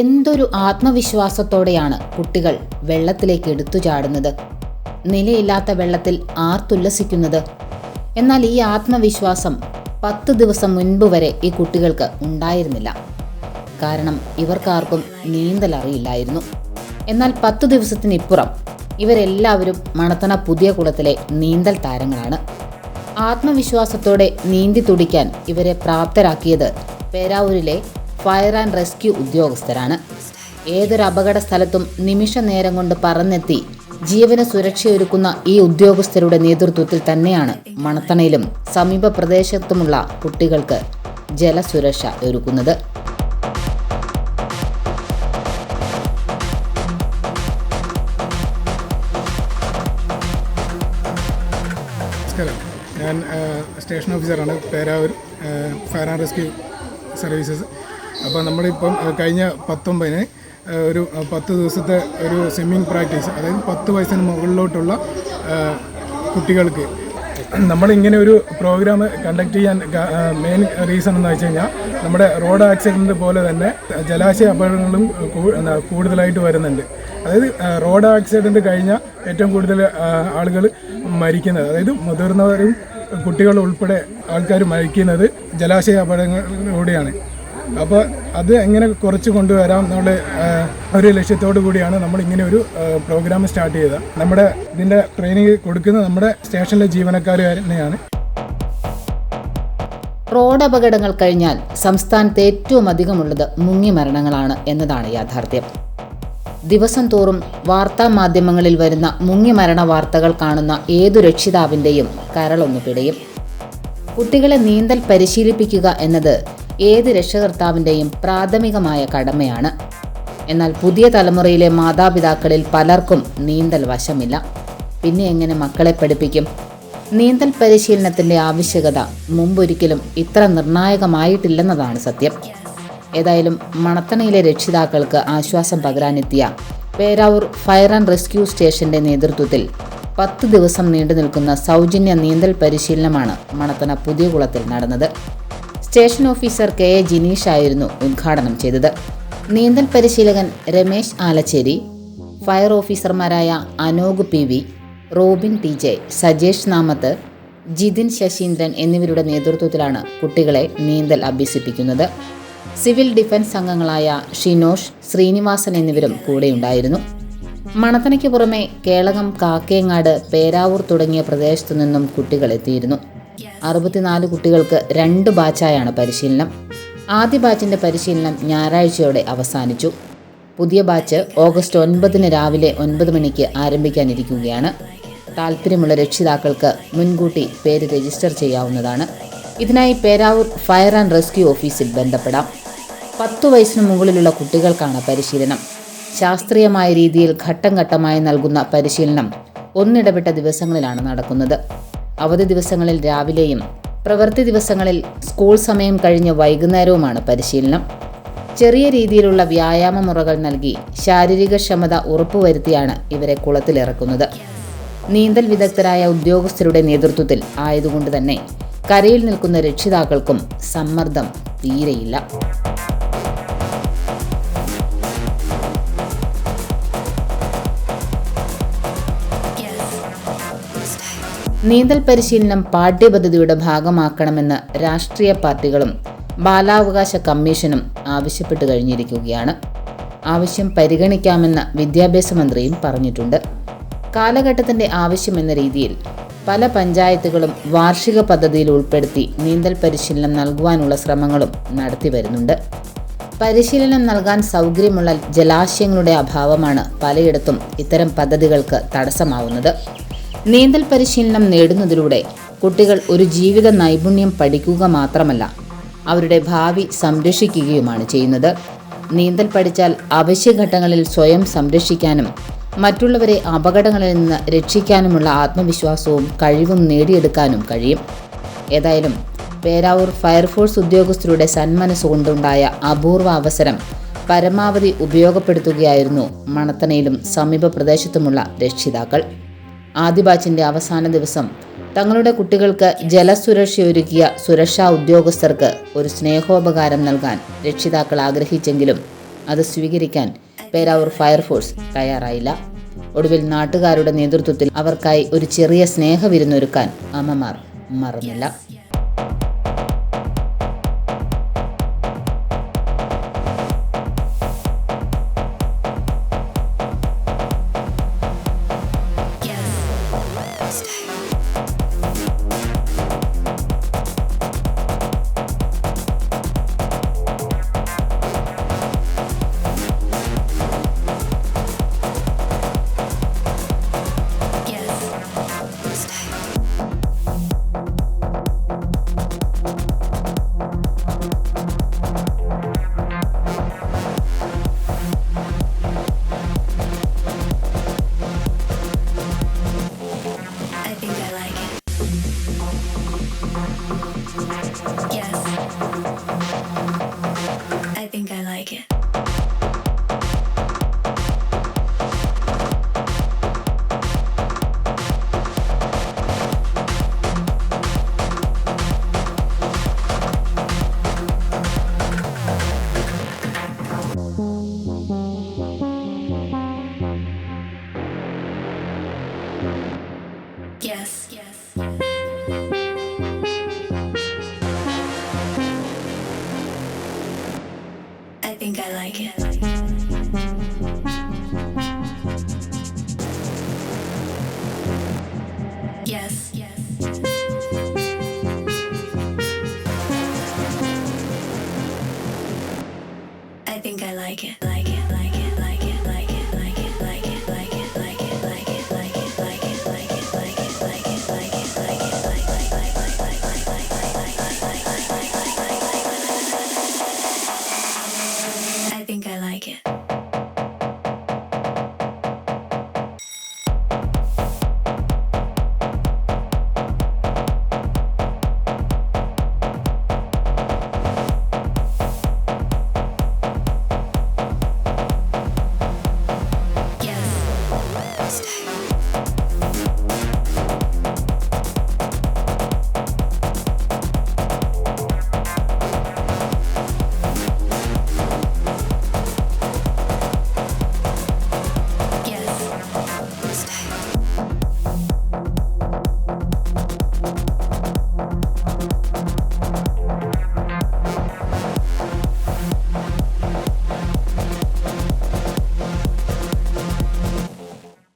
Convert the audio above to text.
എന്തൊരു ആത്മവിശ്വാസത്തോടെയാണ് കുട്ടികൾ വെള്ളത്തിലേക്ക് എടുത്തു ചാടുന്നത് നിലയില്ലാത്ത വെള്ളത്തിൽ ആർത്തുല്ലസിക്കുന്നത്. എന്നാൽ ഈ ആത്മവിശ്വാസം പത്ത് ദിവസം മുൻപ് വരെ ഈ കുട്ടികൾക്ക് ഉണ്ടായിരുന്നില്ല. കാരണം ഇവർക്കാർക്കും നീന്തൽ അറിയില്ലായിരുന്നു എന്നാൽ പത്ത് ദിവസത്തിനിപ്പുറം ഇവരെല്ലാവരും മണത്തണ പുതിയ കുളത്തിലെ നീന്തൽ താരങ്ങളാണ്. ആത്മവിശ്വാസത്തോടെ നീന്തി തുടിക്കാൻ ഇവരെ പ്രാപ്തരാക്കിയത് പേരാവൂരിലെ ഫയർ ആൻഡ് റെസ്ക്യൂ ഉദ്യോഗസ്ഥരാണ്. ഏതൊരു അപകട സ്ഥലത്തും നിമിഷ നേരം കൊണ്ട് പറന്നെത്തി ജീവന സുരക്ഷയൊരുക്കുന്ന ഈ ഉദ്യോഗസ്ഥരുടെ നേതൃത്വത്തിൽ തന്നെയാണ് മണത്തണയിലും സമീപ പ്രദേശത്തുമുള്ള കുട്ടികൾക്ക് ജലസുരക്ഷ ഒരുക്കുന്നത്. ഞാൻ സ്റ്റേഷൻ ഓഫീസറാണ് Peravoor fire and rescue services അപ്പോൾ നമ്മളിപ്പം കഴിഞ്ഞ പത്തൊമ്പതിന് ഒരു പത്ത് ദിവസത്തെ ഒരു സ്വിമ്മിങ് പ്രാക്ടീസ് അതായത് പത്ത് വയസ്സിന് മുകളിലോട്ടുള്ള കുട്ടികൾക്ക് നമ്മളിങ്ങനെ ഒരു പ്രോഗ്രാം കണ്ടക്ട് ചെയ്യാൻ മെയിൻ റീസൺ എന്ന് വെച്ച് കഴിഞ്ഞാൽ നമ്മുടെ റോഡ് ആക്സിഡന്റ് പോലെ തന്നെ ജലാശയ അപകടങ്ങളും കൂടുതലായിട്ട് വരുന്നുണ്ട്. അതായത് റോഡ് ആക്സിഡന്റ് കഴിഞ്ഞാൽ ഏറ്റവും കൂടുതൽ ആളുകൾ മരിക്കുന്നത്. അതായത് മുതിർന്നവരും കുട്ടികൾ ഉൾപ്പെടെ ആൾക്കാർ മരിക്കുന്നത് ജലാശയ അപകടങ്ങളിലൂടെയാണ്. അപ്പോൾ അത് എങ്ങനെ കുറച്ച് കൊണ്ടുവരാം എന്നുള്ള ഒരു ലക്ഷ്യത്തോടു കൂടിയാണ് നമ്മൾ ഇങ്ങനെ ഒരു പ്രോഗ്രാം സ്റ്റാർട്ട് ചെയ്തത്. നമ്മുടെ ഇതിന്റെ ട്രെയിനിങ് കൊടുക്കുന്നത് നമ്മുടെ സ്റ്റേഷനിലെ ജീവനക്കാർ തന്നെയാണ്. റോഡ് അപകടങ്ങൾ കഴിഞ്ഞാൽ സംസ്ഥാനത്ത് ഏറ്റവും അധികമുള്ളത് മുങ്ങി മരണങ്ങളാണ് എന്നതാണ് യാഥാർത്ഥ്യം. ദിവസം തോറും വാർത്താ മാധ്യമങ്ങളിൽ വരുന്ന മുങ്ങിമരണ വാർത്തകൾ കാണുന്ന ഏതു രക്ഷിതാവിന്റെയും കരളൊന്നു പിടയും. കുട്ടികളെ നീന്തൽ പരിശീലിപ്പിക്കുക എന്നത് ഏത് രക്ഷകർത്താവിന്റെയും പ്രാഥമികമായ കടമയാണ്. എന്നാൽ പുതിയ തലമുറയിലെ മാതാപിതാക്കളിൽ പലർക്കും നീന്തൽ വശമില്ല. പിന്നെ എങ്ങനെ മക്കളെ പഠിപ്പിക്കും? നീന്തൽ പരിശീലനത്തിന്റെ ആവശ്യകത മുമ്പൊരിക്കലും ഇത്ര നിർണായകമായിട്ടില്ലെന്നതാണ് സത്യം. ഏതായാലും മണത്തണയിലെ രക്ഷിതാക്കൾക്ക് ആശ്വാസം പകരാനെത്തിയ പേരാവൂർ ഫയർ ആൻഡ് റെസ്ക്യൂ സ്റ്റേഷന്റെ നേതൃത്വത്തിൽ പത്ത് ദിവസം നീണ്ടു നിൽക്കുന്ന സൗജന്യ നീന്തൽ പരിശീലനമാണ് മണത്തണ പുതിയ കുളത്തിൽ നടന്നത്. Station officer K A Jineesh ആയിരുന്നു ഉദ്ഘാടനം ചെയ്തത്. നീന്തൽ പരിശീലകൻ രമേശ് ആലച്ചേരി ഫയർ ഓഫീസർമാരായ Anog P V Robin T J Sajesh Namath Jithin Sasheendran എന്നിവരുടെ നേതൃത്വത്തിലാണ് കുട്ടികളെ നീന്തൽ അഭ്യസിപ്പിക്കുന്നത്. സിവിൽ ഡിഫൻസ് അംഗങ്ങളായ ഷിനോഷ് ശ്രീനിവാസൻ എന്നിവരും കൂടെയുണ്ടായിരുന്നു. മണത്തനയ്ക്ക് പുറമെ കേളകം കാക്കേങ്ങാട് പേരാവൂർ തുടങ്ങിയ പ്രദേശത്തു നിന്നും കുട്ടികൾ എത്തിയിരുന്നു. അറുപത്തിനാല് കുട്ടികൾക്ക് രണ്ട് ബാച്ചായാണ് പരിശീലനം. ആദ്യ ബാച്ചിന്റെ പരിശീലനം ഞായറാഴ്ചയോടെ അവസാനിച്ചു. പുതിയ ബാച്ച് ഓഗസ്റ്റ് ഒൻപതിന് രാവിലെ ഒൻപത് മണിക്ക് ആരംഭിക്കാനിരിക്കുകയാണ്. താല്പര്യമുള്ള രക്ഷിതാക്കൾക്ക് മുൻകൂട്ടി പേര് രജിസ്റ്റർ ചെയ്യാവുന്നതാണ്. ഇതിനായി പേരാവൂർ ഫയർ ആൻഡ് റെസ്ക്യൂ ഓഫീസിൽ ബന്ധപ്പെടാം. പത്തു വയസ്സിന് മുകളിലുള്ള കുട്ടികൾക്കാണ് പരിശീലനം. ശാസ്ത്രീയമായ രീതിയിൽ ഘട്ടം ഘട്ടമായി നൽകുന്ന പരിശീലനം ഒന്നിടവിട്ട ദിവസങ്ങളിലാണ് നടക്കുന്നത്. അവധി ദിവസങ്ങളിൽ രാവിലെയും പ്രവൃത്തി ദിവസങ്ങളിൽ സ്കൂൾ സമയം കഴിഞ്ഞ് വൈകുന്നേരവുമാണ് പരിശീലനം. ചെറിയ രീതിയിലുള്ള വ്യായാമ മുറകൾ നൽകി ശാരീരിക ക്ഷമത ഉറപ്പുവരുത്തിയാണ് ഇവരെ കുളത്തിലിറക്കുന്നത് നീന്തൽ വിദഗ്ധരായ ഉദ്യോഗസ്ഥരുടെ നേതൃത്വത്തിൽ ആയതുകൊണ്ട് തന്നെ കരയിൽ നിൽക്കുന്ന രക്ഷിതാക്കൾക്കും സമ്മർദ്ദം തീരെയില്ല. നീന്തൽ പരിശീലനം പാഠ്യപദ്ധതിയുടെ ഭാഗമാക്കണമെന്ന് രാഷ്ട്രീയ പാർട്ടികളും ബാലാവകാശ കമ്മീഷനും ആവശ്യപ്പെട്ടു കഴിഞ്ഞിരിക്കുകയാണ്. ആവശ്യം പരിഗണിക്കാമെന്ന് വിദ്യാഭ്യാസ മന്ത്രിയും പറഞ്ഞിട്ടുണ്ട്. കാലഘട്ടത്തിന്റെ ആവശ്യമെന്ന രീതിയിൽ പല പഞ്ചായത്തുകളും വാർഷിക പദ്ധതിയിൽ ഉൾപ്പെടുത്തി നീന്തൽ പരിശീലനം നൽകുവാനുള്ള ശ്രമങ്ങളും നടത്തി വരുന്നുണ്ട്. പരിശീലനം നൽകാൻ സൗകര്യമുള്ള ജലാശയങ്ങളുടെ അഭാവമാണ് പലയിടത്തും ഇത്തരം പദ്ധതികൾക്ക് തടസ്സമാവുന്നത്. നീന്തൽ പരിശീലനം നേടുന്നതിലൂടെ കുട്ടികൾ ഒരു ജീവിത നൈപുണ്യം പഠിക്കുക മാത്രമല്ല അവരുടെ ഭാവി സംരക്ഷിക്കുകയുമാണ് ചെയ്യുന്നത്. നീന്തൽ പഠിച്ചാൽ അവശ്യഘട്ടങ്ങളിൽ സ്വയം സംരക്ഷിക്കാനും മറ്റുള്ളവരെ അപകടങ്ങളിൽ നിന്ന് രക്ഷിക്കാനുമുള്ള ആത്മവിശ്വാസവും കഴിവും നേടിയെടുക്കാനും കഴിയും. ഏതായാലും പേരാവൂർ ഫയർഫോഴ്സ് ഉദ്യോഗസ്ഥരുടെ സന്മനസ്സുകൊണ്ടുണ്ടായ അപൂർവ അവസരം പരമാവധി ഉപയോഗപ്പെടുത്തുകയായിരുന്നു മണത്തണയിലും സമീപ പ്രദേശത്തുമുള്ള രക്ഷിതാക്കൾ. ആദ്യ ബാച്ചിന്റെ അവസാന ദിവസം. തങ്ങളുടെ കുട്ടികൾക്ക് ജലസുരക്ഷയൊരുക്കിയ സുരക്ഷാ ഉദ്യോഗസ്ഥർക്ക് ഒരു സ്നേഹോപകാരം നൽകാൻ രക്ഷിതാക്കൾ ആഗ്രഹിച്ചെങ്കിലും അത് സ്വീകരിക്കാൻ പേരാവൂർ ഫയർഫോഴ്സ് തയ്യാറായില്ല. ഒടുവിൽ നാട്ടുകാരുടെ നേതൃത്വത്തിൽ അവർക്കായി ഒരു ചെറിയ സ്നേഹവിരുന്നൊരുക്കാൻ അമ്മമാർ മറന്നില്ല. Yes, yes. Música